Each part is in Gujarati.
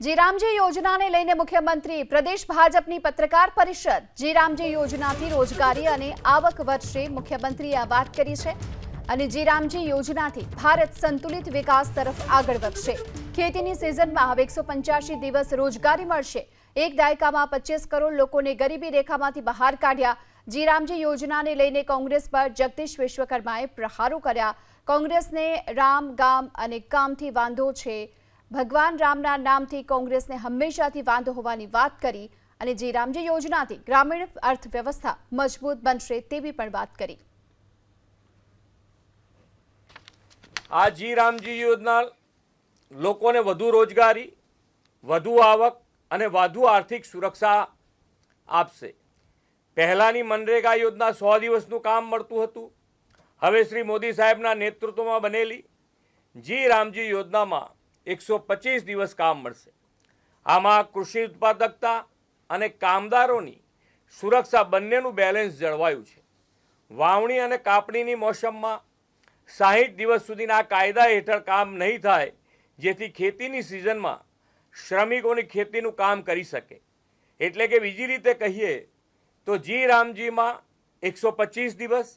જી રામજી યોજનાને લઈને મુખ્યમંત્રી પ્રદેશ ભાજપની પત્રકાર પરિષદ. જીરામજી યોજનાથી રોજગારી અને આવક વધશે, મુખ્યમંત્રીએ આ વાત કરી છે. અને જીરામજી યોજનાથી ભારત સંતુલિત વિકાસ તરફ આગળ વધશે. ખેતીની સિઝનમાં હવે એકસો દિવસ રોજગારી મળશે. એક દાયકામાં પચીસ કરોડ લોકોને ગરીબી રેખામાંથી બહાર કાઢ્યા. જીરામજી યોજનાને લઈને કોંગ્રેસ પર જગદીશ વિશ્વકર્માએ પ્રહારો કર્યા. કોંગ્રેસને રામ, ગામ અને કામથી વાંધો છે. ભગવાન રામના નામથી કોંગ્રેસને હંમેશાથી વાંધો હોવાની વાત કરી અને જી રામજી યોજનાથી ગ્રામીણ અર્થવ્યવસ્થા મજબૂત બનશે તેવી પણ વાત કરી. આ જી રામજી યોજના લોકોને વધુ રોજગારી, વધુ આવક અને વધુ આર્થિક સુરક્ષા આપશે. પહેલાંની મનરેગા યોજના સો દિવસનું કામ મળતું હતું. હવે શ્રી મોદી સાહેબના નેતૃત્વમાં બનેલી જી રામજી યોજનામાં એકસો પચીસ દિવસ કામ મળશે. આમાં કૃષિ ઉત્પાદકતા અને કામદારોની સુરક્ષા બંનેનું બેલેન્સ જળવાયું છે. વાવણી અને કાપણીની મોસમમાં સાહીઠ દિવસ સુધીના કાયદા હેઠળ કામ નહીં થાય, જેથી ખેતીની સિઝનમાં શ્રમિકોની ખેતીનું કામ કરી શકે. એટલે કે બીજી રીતે કહીએ તો જી રામજીમાં એકસો પચીસ દિવસ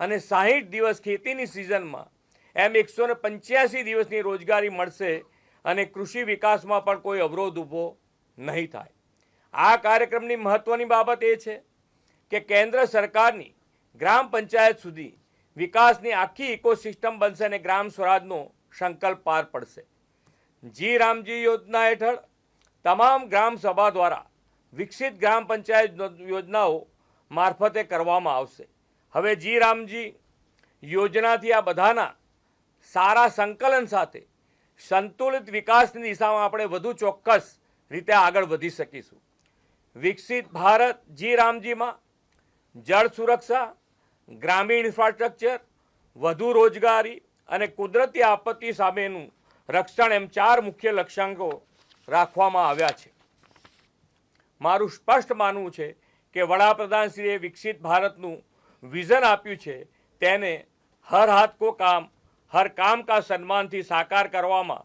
અને સાહીઠ દિવસ ખેતીની સિઝનમાં એમ એકસો ને પંચ્યાસી દિવસની રોજગારી મળશે અને કૃષિ વિકાસમાં પણ કોઈ અવરોધ ઊભો નહીં થાય. આ કાર્યક્રમની મહત્વની બાબત એ છે કે કેન્દ્ર સરકારની ગ્રામ પંચાયત સુધી વિકાસની આખી ઇકોસિસ્ટમ બનશે અને ગ્રામ સ્વરાજનો સંકલ્પ પાર પડશે. જી રામજી યોજના હેઠળ તમામ ગ્રામ સભા દ્વારા વિકસિત ગ્રામ પંચાયત યોજનાઓ મારફતે કરવામાં આવશે. હવે જી રામજી, યોજનાથી આ બધાના સારા સંકલન સાથે સંતુલિત વિકાસની દિશામાં આપણે વધુ ચોક્કસ રીતે આગળ વધી શકીશું. વિકસિત ભારત જી રામજીમાં જળ સુરક્ષા, ગ્રામીણ ઇન્ફ્રાસ્ટ્રક્ચર, વધુ રોજગારી અને કુદરતી આપત્તિ સામેનું રક્ષણ એમ ચાર મુખ્ય લક્ષ્યાંકો રાખવામાં આવ્યા છે. મારું સ્પષ્ટ માનવું છે કે વડાપ્રધાનશ્રીએ વિકસિત ભારતનું વિઝન આપ્યું છે તેને હર હાથ કો કામ હર કામ કા સન્માનથી સાકાર કરવામાં,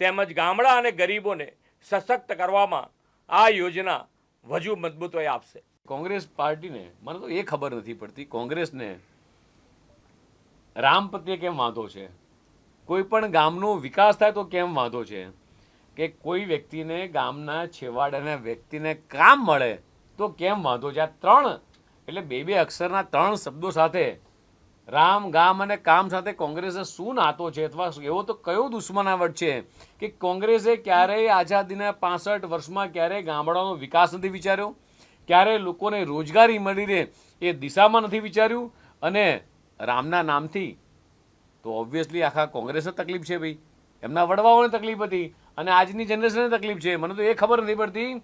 તેમજ ગામડા અને ગરીબોને સશક્ત કરવામાં આ યોજના વધુ મજબૂતાઈ આપશે. કોંગ્રેસ પાર્ટીને મને તો એ ખબર નથી પડતી, કોંગ્રેસને રામ પ્રત્યે કેમ વાંધો છે? કોઈ પણ ગામનો વિકાસ થાય તો કેમ વાંધો છે? કે કોઈ વ્યક્તિને ગામના છેવાડાના વ્યક્તિને કામ મળે તો કેમ વાંધો છે? આ ત્રણ, એટલે બે બે અક્ષરના ત્રણ શબ્દો સાથે રામ, ગામ અને કામ સાથે કોંગ્રેસે શું નાતો છે અથવા એવો તો કયો દુશ્મનાવટ છે કે કોંગ્રેસે ક્યારેય આઝાદીના પાસઠ વર્ષમાં ક્યારેય ગામડાનો વિકાસ નથી વિચાર્યો? ક્યારેય લોકોને રોજગારી મળી રહે એ દિશામાં નથી વિચાર્યું? અને રામના નામથી તો ઓબ્વિયસલી આખા કોંગ્રેસને તકલીફ છે ભાઈ. એમના વડવાઓને તકલીફ હતી અને આજની જનરેશનને તકલીફ છે. મને તો એ ખબર નથી પડતી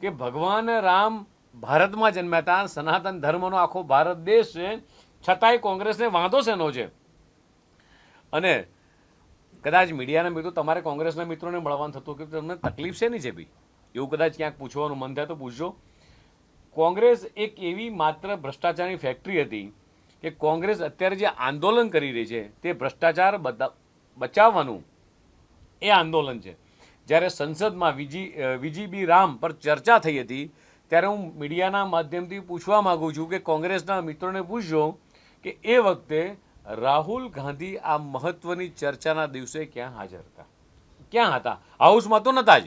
કે ભગવાન રામ ભારતમાં જન્મ્યા હતા. સનાતન ધર્મનો આખો ભારત દેશ છે. છતાંય કોંગ્રેસને વાંધો શેનો છે? અને કદાચ મીડિયાના મિત્રો તમારે કોંગ્રેસના મિત્રોને મળવાનું થતું કે તમને તકલીફ શેની છે બી એવું કદાચ ક્યાંક પૂછવાનું મન થાય તો પૂછજો. કોંગ્રેસ એક એવી માત્ર ભ્રષ્ટાચારની ફેક્ટરી હતી કે કોંગ્રેસ અત્યારે જે આંદોલન કરી રહી છે, તે ભ્રષ્ટાચાર બચાવવાનું એ આંદોલન છે. જ્યારે સંસદમાં વિજી વીજીબી રામ પર ચર્ચા થઈ હતી, ત્યારે હું મીડિયાના માધ્યમથી પૂછવા માંગુ છું કે કોંગ્રેસના મિત્રોને પૂછજો કે એ વખતે રાહુલ ગાંધી આ મહત્વની ચર્ચાના દિવસે ક્યાં હાજર હતા? ક્યાં હતા? હાઉસમાં તો નહોતા જ.